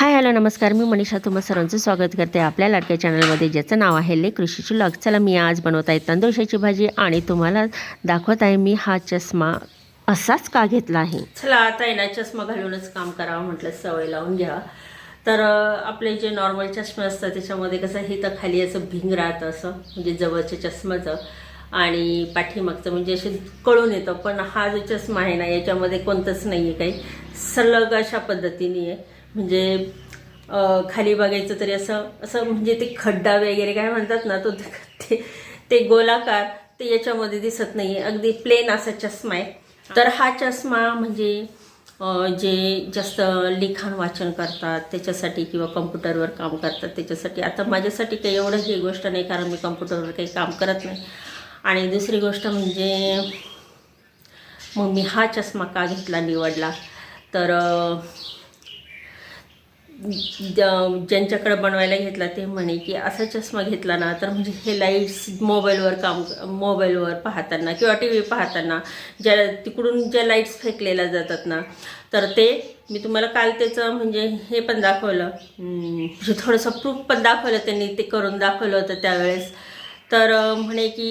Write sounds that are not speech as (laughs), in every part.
Hi hello नमस्कार. मी मनीषा तुम्हा सर्वांचं स्वागत करते आपल्या लाडक्या चॅनलमध्ये ज्याचं नाव आहे ले कृषीची लग. चला मी आज बनवत आहे तंदोशाची भाजी आणि तुम्हाला दाखवत आहे मी हा चष्मा असाच का घेतला आहे? चला आता आहे ना चष्मा घालूनच काम करावं म्हटलं सवय लावून घ्या. तर आपले जे नॉर्मल चष्मे असतात त्याच्यामध्ये कसं हे तर खाली असं भिंग राहतं असं म्हणजे जवळच्या चष्म्याचं. आणि पाठीमागचं म्हणजे असे कळून येतं. पण हा जो चष्मा आहे ना याच्यामध्ये कोणतंच नाही आहे काही. सलग अशा पद्धतीने आहे. म्हणजे खाली बघायचं तरी असं असं म्हणजे ते खड्डा वगैरे काय म्हणतात ना तो (laughs) ते ते गोलाकार ते याच्यामध्ये दिसत नाही आहे अगदी प्लेन असा चष्मा आहे. तर हा चष्मा म्हणजे जे जास्त लिखाण वाचन करतात त्याच्यासाठी किंवा कम्प्युटरवर काम करतात त्याच्यासाठी. आता माझ्यासाठी काही एवढं ही गोष्ट नाही कारण मी कम्प्युटरवर काही काम करत नाही. आणि दुसरी गोष्ट म्हणजे मग मी हा चष्मा का घेतला निवडला? तर ज्यांच्याकडे बनवायला घेतला ते म्हणे की असा चष्मा घेतला ना तर म्हणजे हे लाईट्स मोबाईलवर काम मोबाईलवर पाहताना किंवा टी व्ही पाहताना ज्या तिकडून ज्या लाईट्स फेकलेल्या जातात ना तर ते मी तुम्हाला काल त्याचं म्हणजे हे पण दाखवलं. म्हणजे थोडंसं प्रूफ पण दाखवलं त्यांनी ते करून दाखवलं होतं त्यावेळेस. तर म्हणे की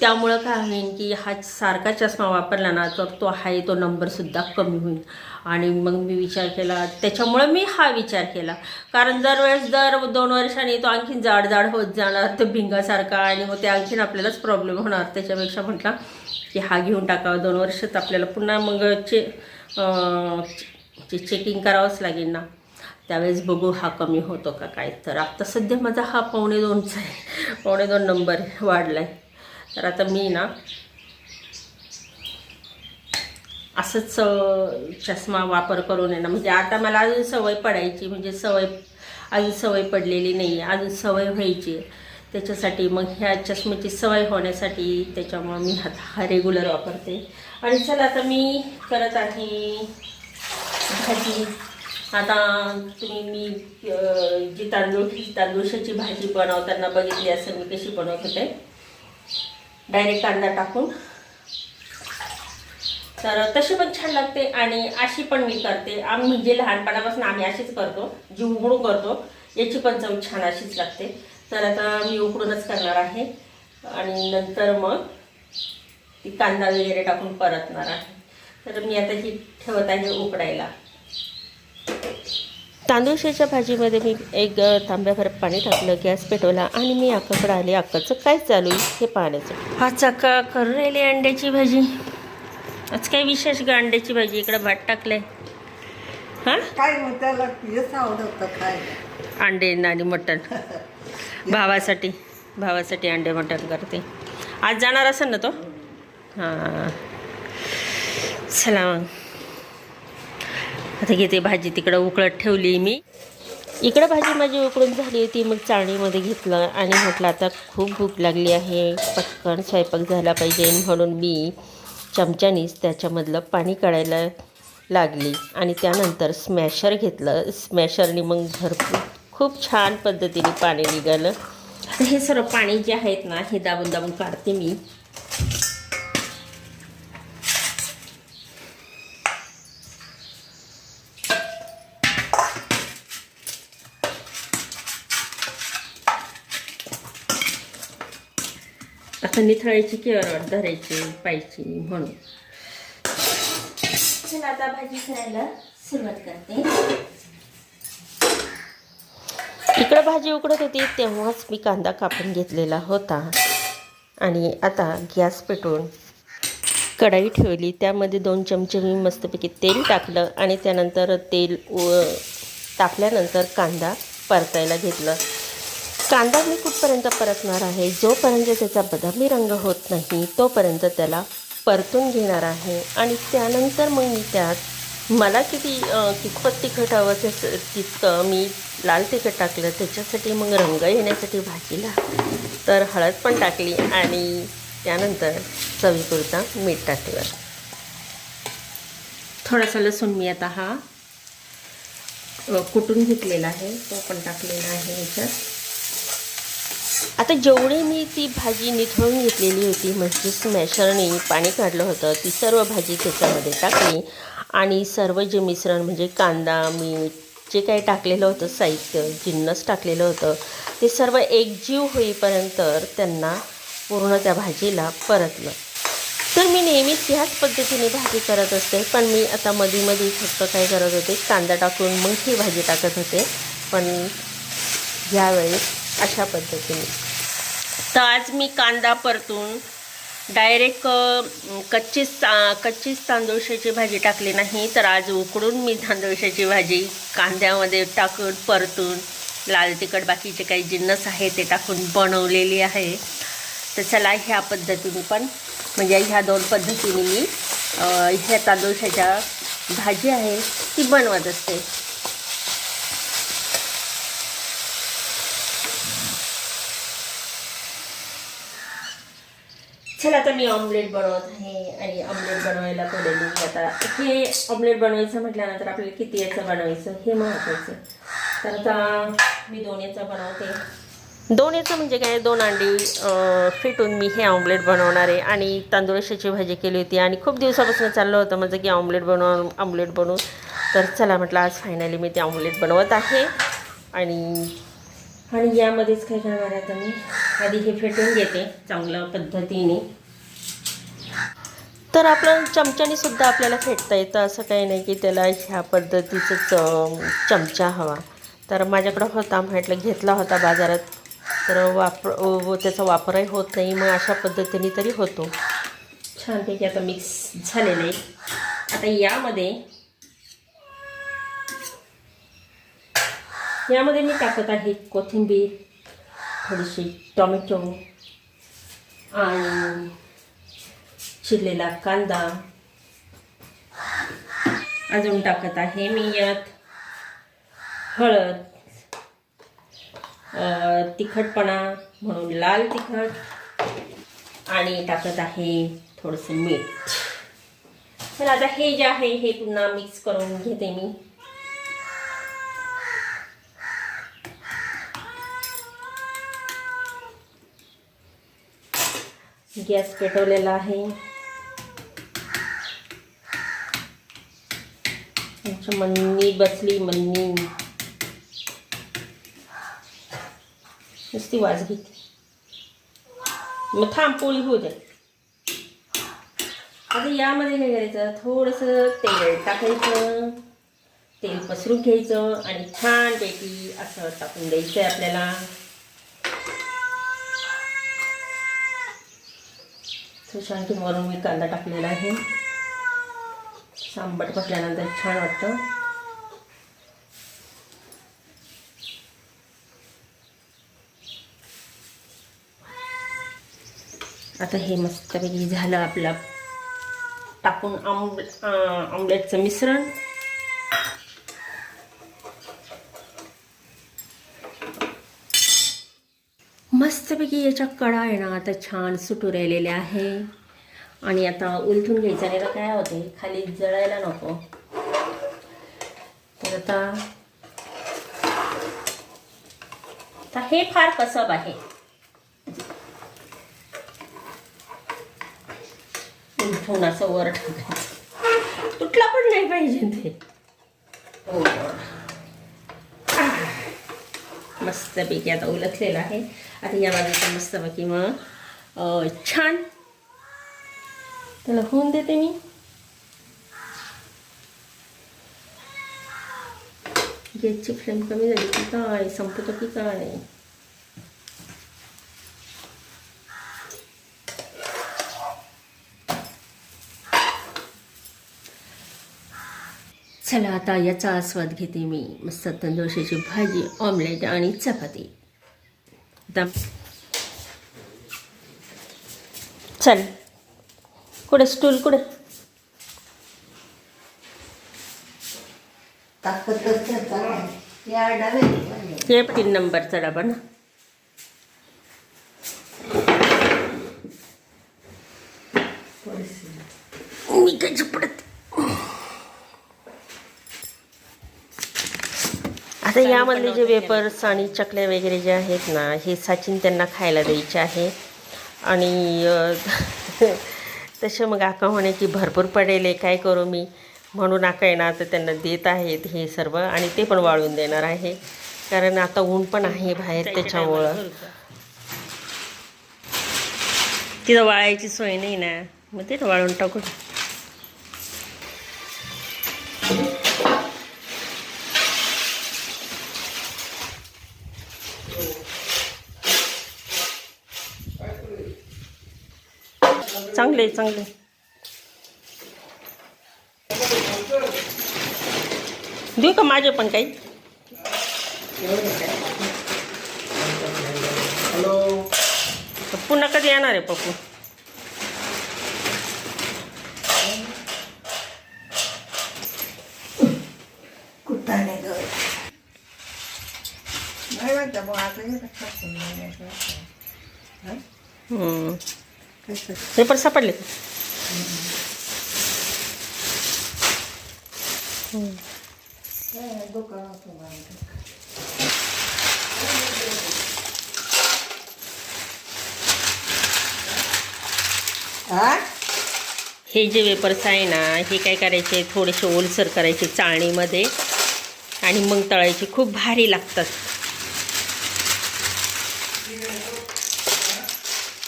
त्यामुळं काय होईल की हा सारखा चष्मा वापरला ना तर तो आहे तो नंबरसुद्धा कमी होईल. आणि मग मी विचार केला त्याच्यामुळं मी हा विचार केला. कारण दरवेळेस दर दोन वर्षांनी तो आणखीन जाड जाड होत जाणार तो भिंगासारखा आणि मग ते आणखीन आपल्यालाच प्रॉब्लेम होणार. त्याच्यापेक्षा म्हटला की हा घेऊन टाकावा दोन वर्षात आपल्याला पुन्हा मग चे चे चेकिंग करावंच लागेल ना. त्यावेळेस बघू हा कमी होतो का काय. तर आता सध्या माझा हा पावणे दोनचा आहे. पावणे दोन नंबर वाढला आहे तर आता मी ना असंच चष्मा वापर करून येणार म्हणजे आता मला अजून सवय पडायची म्हणजे सवय अजून सवय पडलेली नाही आहे अजून सवय व्हायची. आहे त्याच्यासाठी मग ह्या चष्म्याची सवय होण्यासाठी त्याच्यामुळं मी हा हा रेग्युलर वापरते. आणि चला आता मी करत आहे भाजी. आता तुम्ही मी जी तांदूळ तांदूळशाची भाजी बनवताना बघितली असेल मी कशी बनवत होते. डायरेक्ट कांदा टाकून. तर तशी पण छान लागते आणि अशी पण मी करते. आम्ही म्हणजे लहानपणापासून आम्ही अशीच करतो. जी उघडून करतो. याची पण चव छान अशीच लागते. तर आता मी उकडूनच करणार आहे. आणि नंतर मग ती कांदा वगैरे टाकून परतणार आहे. तर मी आता ही ठेवत आहे उकडायला. तांदूळशाच्या भाजीमध्ये मी एक तांब्याभर पाणी टाकलं गॅस पेटवला आणि मी अक्काकडे आले. अक्काचं काय चालू आहे हे पाहण्याचं. हा चक्का करून राहिली अंड्याची भाजी. आज काय विशेष ग अंड्याची भाजी? इकडं भात टाकलंय. हां? काय काय? अंडे आणि मटण. भावासाठी. भावासाठी अंडे मटण करते. आज जाणार असेल ना तो? हां. चला मग. आता घेते भाजी तिकडं उकळत ठेवली मी. इकडं भाजी माझी उकळून झाली होती मग चाळणीमध्ये घेतलं आणि म्हटलं आता खूप भूक लागली आहे. पटकन स्वयंपाक झाला पाहिजे म्हणून मी चमच्यानीच त्याच्यामधलं पाणी काढायला लागली आणि त्यानंतर स्मॅशर घेतलं. स्मॅशरने मग भरपूर खूप छान पद्धतीने पाणी निघालं. हे सर्व पाणी जे आहेत ना हे दाबून दाबून काढते मी. आता निथळायची केवळ धरायची पाहिजे म्हणून. चला आता भाजी खायला सुरुवात करते. इकडं भाजी उकडत होती तेव्हाच मी कांदा कापून घेतलेला होता. आणि आता गॅस पेटवून कढाई ठेवली. त्यामध्ये दोन चमचे मी मस्तपैकी तेल टाकलं आणि त्यानंतर तेल व टाकल्यानंतर कांदा परतायला घेतलं. कांदा मी कुठपर्यंत परतणार आहे? जोपर्यंत त्याचा बदामी रंग होत नाही तोपर्यंत त्याला परतून घेणार आहे. आणि त्यानंतर मग मी त्यात मला किती कितपत तिखट हवं त्याचं तितकं मी लाल तिखट टाकलं त्याच्यासाठी मग रंग येण्यासाठी भाजीला तर हळद पण टाकली आणि त्यानंतर चवीपुरता मीठ टाकलं. थोडासा लसूण मी आता हा कुटून घेतलेला आहे तो पण टाकलेला आहे याच्यात. आता जेवढी मी ती भाजी निथळून घेतलेली होती म्हणजे स्मॅशरने पाणी काढलं होतं ती सर्व भाजी त्याच्यामध्ये टाकली. आणि सर्व जे मिश्रण म्हणजे कांदा मीठ जे काही टाकलेलं होतं साहित्य जिन्नस टाकलेलं होतं ते सर्व एकजीव होईपर्यंत त्यांना पूर्ण त्या भाजीला परतलं. तर मी नेहमीच ह्याच पद्धतीने भाजी करत असते पण मी आता मध्येमध्ये फक्त काय करत होते कांदा टाकून मग ही भाजी टाकत होते. पण यावेळेस अशा पद्धतीने. तर आज मी कांदा परतून डायरेक्ट कच्चीच ता कच्चीच तांदूळशाची भाजी टाकली नाही तर आज उकडून मी तांदूळशाची भाजी कांद्यामध्ये टाकून परतून लाल तिखट बाकीचे काही जिन्नस आहे ते टाकून बनवलेली आहे. तर चला ह्या पद्धतीने पण म्हणजे ह्या दोन पद्धतीने मी ह्या तांदूळशाच्या भाजी आहे ती बनवत असते. चला आता मी ऑमलेट बनवत आहे आणि ऑमलेट बनवायला पडेल आता हे ऑमलेट बनवायचं म्हटल्यानंतर आपल्याला किती याचं बनवायचं हे महत्वाचं तर आता मी दोन याचं बनवते. दोन याचं म्हणजे काय? दोन अंडी फिटून फेटून मी हे ऑमलेट बनवणार आहे. आणि तांदूळशाची भाजी केली होती आणि खूप दिवसापासून चाललं होतं माझं की ऑमलेट बनव ऑमलेट बनवून. तर चला म्हटलं आज फायनली मी ते ऑमलेट बनवत आहे. आणि आणि यामध्येच काय करणार आता मी आधी हे फेटून घेते चांगल्या पद्धतीने. तर आपलं चमच्याने सुद्धा आपल्याला फेटता येतं असं काही नाही की त्याला ह्या पद्धतीचंच चमचा हवा. तर माझ्याकडं होता म्हटलं घेतला होता बाजारात. तर वापर व त्याचा वापरही होत नाही मग अशा पद्धतीने तरी होतो. छानपैकी आता मिक्स झालेलं आहे. आता यामध्ये यामध्ये मी टाकत आहे कोथिंबीर थोडीशी टॉमॅटो आणि चिरलेला कांदा. अजून टाकत आहे मी यात हळद तिखटपणा म्हणून लाल तिखट आणि टाकत आहे थोडंसं मीठ. तर आता हे जे आहे हे पुन्हा मिक्स करून घेते मी. गॅस पेटवलेला आहे. मन्नी बसली मन्नी नुसती वाज घेते. मग थांब पोळी होऊ दे. आता यामध्ये काय करायचं. थोडंसं तेल टाकायचं. तेल पसरून घ्यायचं आणि छानपैकी असं टाकून द्यायचं आहे आपल्याला. तर आणखी वरून मी कांदा टाकलेला आहे. सांबट बसल्यानंतर छान वाटतं. आता हे मस्तपैकी झालं आपलं. टाकून आम आमलेटचं मिश्रण. मस्तपैकी याच्या कडा आहे ना आता छान सुटू राहिलेल्या आहे. आणि आता उलटून घ्यायचं नाही तर काय होते? खाली जळायला नको. तर आता हे फार कसब आहे. उलटून असं वर टाकायचं. तुटला पण नाही पाहिजे ते. हो. मस्तपैकी आता उलटलेलं आहे. आता या बाजूचं बाकी मग छान. त्याला होऊन देते मी. गॅसची फ्लेम कमी झाली की काय? संपतो की काय? नाही चला आता याचा आस्वाद घेते मी. मस्त तंदोशीची भाजी ऑमलेट आणि चपाती. आता चल. कुठे स्टूल कुठे? हे तीन नंबरचा डबा ना. मी झोपडत? आता यामधले जे वेपर्स आणि चकल्या वगैरे जे आहेत ना हे सचिन त्यांना खायला द्यायचे आहे. आणि (laughs) तसे मग आका म्हणे की भरपूर पडेल काय करू मी? म्हणून आका ना आता त्यांना देत आहेत हे सर्व आणि ते पण वाळून देणार आहे. कारण आता ऊन पण आहे बाहेर त्याच्यामुळं. तिथं वाळायची सोय नाही ना. मग ते वाळून टाकू चांगले चांगले. देऊ का माझे पण काही? पुन्हा कधी येणार आहे पप्पू? कुठं पण सापडले. हा? हे जे वेपर्स आहे ना हे काय करायचे थोडेसे ओलसर करायचे चाळणीमध्ये आणि मग तळायचे खूप भारी लागतात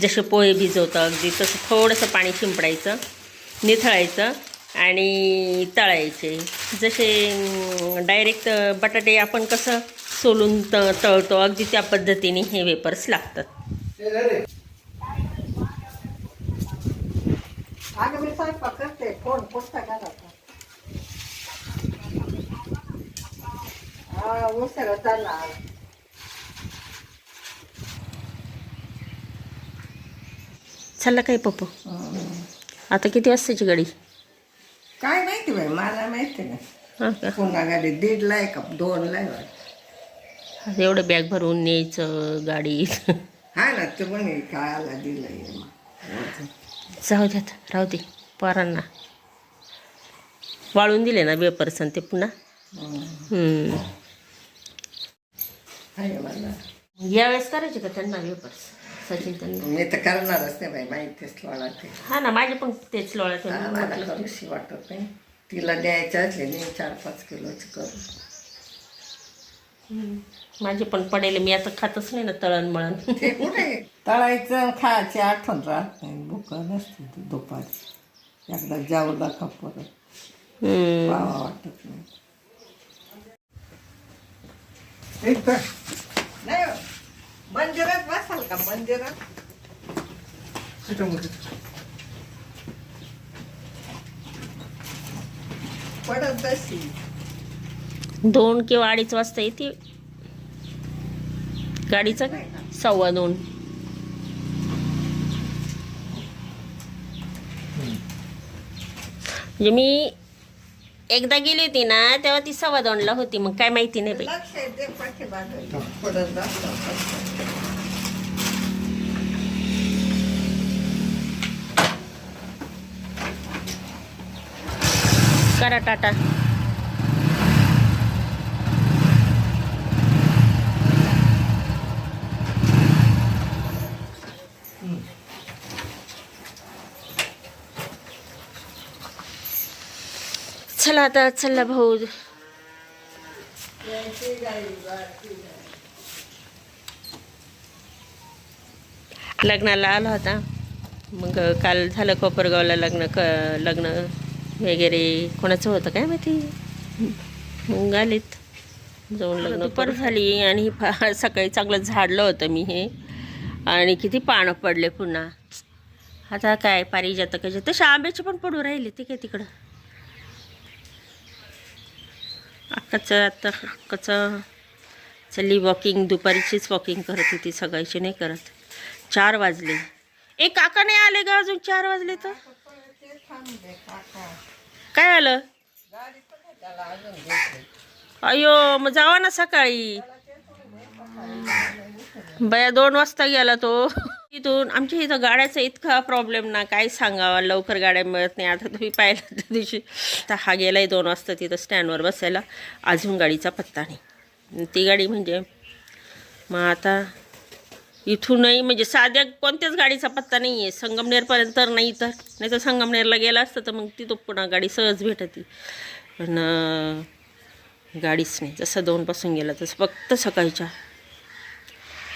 जसे पोहे भिजवतं अगदी तसं थोडंसं पाणी शिंपडायचं निथळायचं आणि तळायचे. जसे डायरेक्ट बटाटे आपण कसं सोलून त तळतो अगदी त्या पद्धतीने हे वेपर्स लागतात. अगं मी स्वयंपाक करते फोन पुढचा करायचा हा उसळ चालणार चालला काय पप्पू? आता किती वाजताची गाडी? काय माहिती बाई मला माहिती नाही. हां का? पुन्हा गाडी दीडला आहे का दोनला आहे. आता एवढं बॅग भरून न्यायचं गाडीत हा ना तू म्हणे काय आला दिलं जाऊ द्यात राहू दे पोरांना. वाळून दिले ना वेपर्सन ते पुन्हा? हम्म. आहे मला यावेळेस करायचे का त्यांना वेपर्स सचिन त्यांना मी तर करणारच नाही बाई माहितीच लोळा ते हा ना माझे पण तेच लोळत हा, मला करूशी वाटत नाही. तिला द्यायचे असले नाही चार पाच किलोचे करू. माझे पण पडेल मी आता खातच नाही ना तळण मळण. ते कुठे? तळायचं खायची आठवण राहत नाही. भूक नसते ती दुपारी एकदा जेवला का परत. हम्म. पावा वाटत नाही. नाही हो. मंदिरात बसाल का? मंदिरात? पडत दोन किंवा अडीच वाजता येते? गाडीचा सव्वा दोन. म्हणजे मी एकदा गेली होती ना तेव्हा ती सव्वा दोनला होती. मग काय माहिती नाही बाई. लक्ष दे पाठीमागं. पडत बसला. करा टाटा. चला आता चला भाऊ. लग्नाला आला होता. मग काल झालं कोपरगावला लग्न क लग्न. वगैरे कोणाचं होतं काय माहिती? मग आलेत जाऊन लग्न दुपार झाली आणि सकाळी चांगलं झाडलं होतं मी हे. आणि किती पानं पडले पुन्हा. आता काय पारिजातकाचे? तसे आंब्याचे पण पडू राहिले ते काय तिकडं. अक्काचं आता अक्काचं चल्ली वॉकिंग दुपारीचीच वॉकिंग करत होती सकाळची नाही करत. चार वाजले. ए काका नाही आले का अजून चार वाजले तर? काय आलं? अयो मग जावा ना सकाळी. बया दोन वाजता गेला तो. इथून आमच्या इथं गाड्याचा इतका प्रॉब्लेम ना काय सांगावा लवकर गाड्या मिळत नाही. आता तुम्ही पाहिलं त्या दिवशी. तर हा गेलाय दोन वाजता तिथं स्टँडवर बसायला. अजून गाडीचा पत्ता नाही. ती गाडी म्हणजे मग आता इथूनही म्हणजे साध्या कोणत्याच गाडीचा पत्ता नाही आहे. संगमनेरपर्यंत तर नाही तर नाही तर संगमनेरला गेला असतं तर मग तिथं पुन्हा गाडी सहज भेटती. पण गाडीच नाही. जसं दोनपासून गेला तसं फक्त सकाळच्या.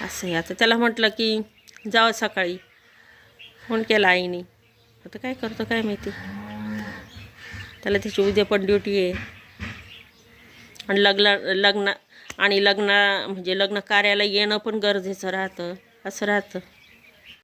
असं आहे. आता त्याला म्हटलं की जावं सकाळी. फोन केला आईने. आता काय करतो काय माहिती? त्याला त्याची उद्या पण ड्युटी आहे. आणि लग्न लग्न आणि लग्न म्हणजे लग्न कार्याला येणं पण गरजेचं राहतं असं राहतं.